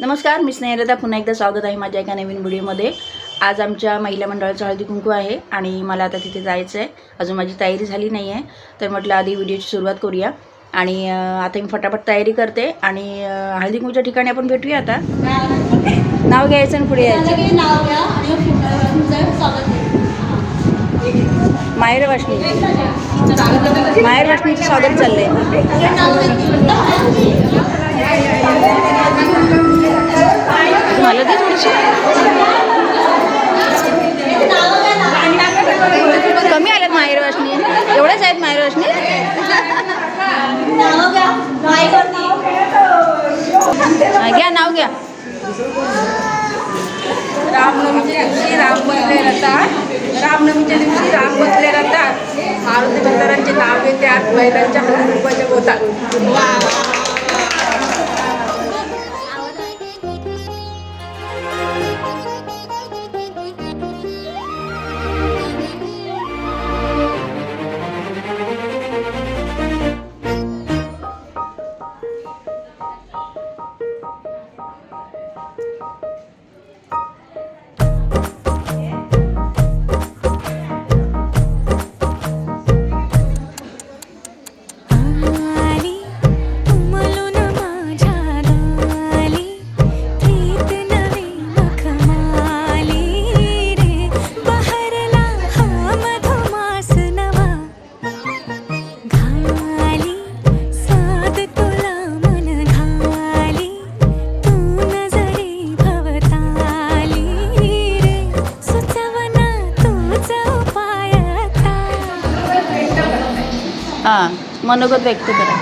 नमस्कार मी स्नेहलता पुन्हा एकदा स्वागत आहे माझ्या एका नवीन व्हिडिओमध्ये. आज आमच्या महिला मंडळाचं हळदी कुंकू आहे आणि मला आता तिथे जायचं आहे. अजून माझी तयारी झाली नाही आहे तर म्हटलं आधी व्हिडिओची सुरुवात करूया. आणि आता मी फटाफट तयारी करते आणि हळदी कुंकूच्या ठिकाणी आपण भेटूया आता. नाव घ्यायचं आणि पुढे यायचं. माहेर वाशणी माहेर वाशणीचं स्वागत चाललंय. मला घ्या नाव घ्या. रामनवमीच्या दिवशी राम बसले जातात रामनवमीच्या दिवशी राम बसले जातात मारुती भंडारांचे नाव घेते आठ महिलांच्या रुपयाच्या होतात. हां मनोगत व्यक्त करा.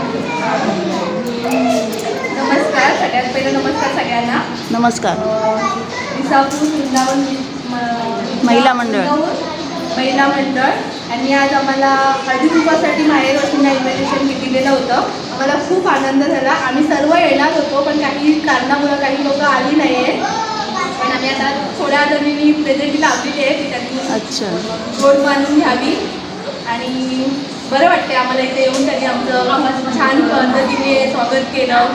नमस्कार सगळ्यात पहिलं नमस्कार सगळ्यांना. नमस्कार. महिला मंडळ. महिला मंडळ. आणि आज आम्हाला हळदी कुंकवासाठी माहेर वसून इन्व्हिटेशन दिलेलं होतं. आम्हाला खूप आनंद झाला. आम्ही सर्व येणार होतो पण काही कारणामुळं काही लोक आली नाही आहेत पण आम्ही आता थोड्या जणींनी प्रेझेंट लावलेली आहे ती त्यांनी अच्छा. गोड मानून घ्यावी. आणि बरं वाटते आम्हाला इथे येऊन त्यांनी आमचं छान पद्धतीने स्वागत केलं.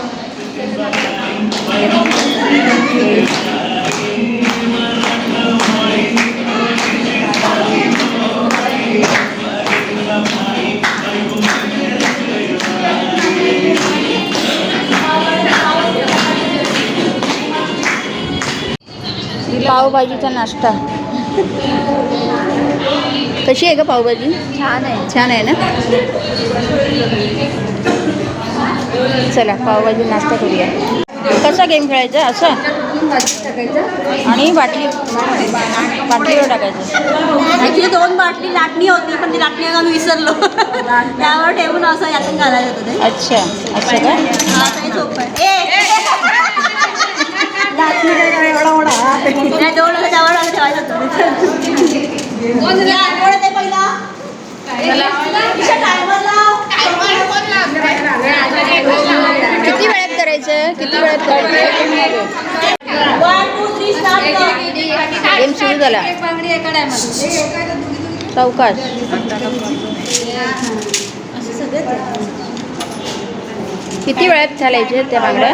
पावभाजीचा नाश्ता. कशी आहे का पावभाजी? छान आहे. छान आहे ना? चला पावभाजी नाश्ता करूया. कसा गेम खेळायचा? असं? आणि बाटली? बाटलीवर टाकायचं. ऍक्च्युली दोन बाटली लाटणी होती पण ती लाटणी घालून विसरलो. त्यावर ठेवून असं यातून घालायचं होतं ते. अच्छा असं का? हा, ते सोपं आहे. दोन ठेवायचं होतं. किती वेळात करायचं किती वेळात करायचं. गेम सुरू झाला सावकाश किती वेळात घालायचे त्या बांगड्या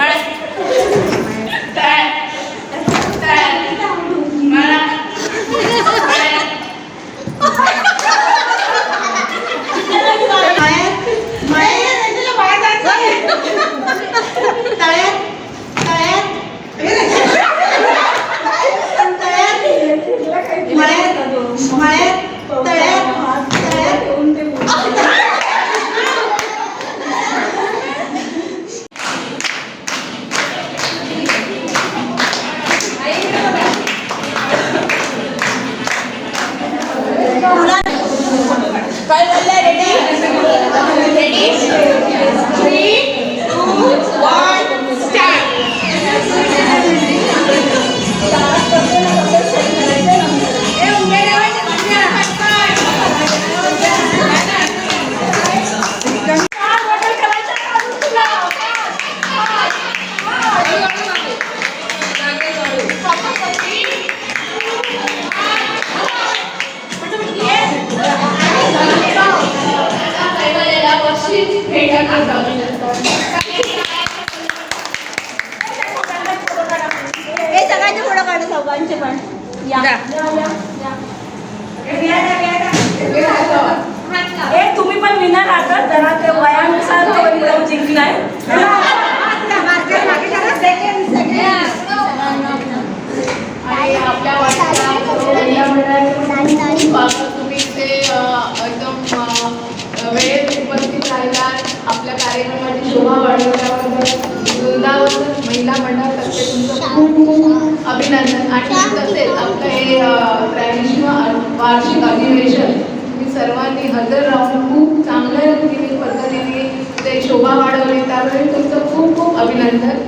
ಮಳೆ. सगळ्यांचे फोटो काढा चौघांचे पण. या. ए तुम्ही पण विनर आहात जरा ते वयानुसार जिंकलाय. तुम्ही ते एकदम वेळेत उपस्थित राहिलात आपल्या कार्यक्रमाची शोभा वाढवल्याबद्दल वृंदावन महिला मंडळातर्फे तुमचं खूप खूप अभिनंदन. आणि तसेच आपलं हे त्र्याऐंशीवं वार्षिक अधिवेशन तुम्ही सर्वांनी हजर राहून खूप चांगल्या रीतीने पद्धतीने ते शोभा वाढवली. त्यावेळी तुमचं खूप खूप अभिनंदन.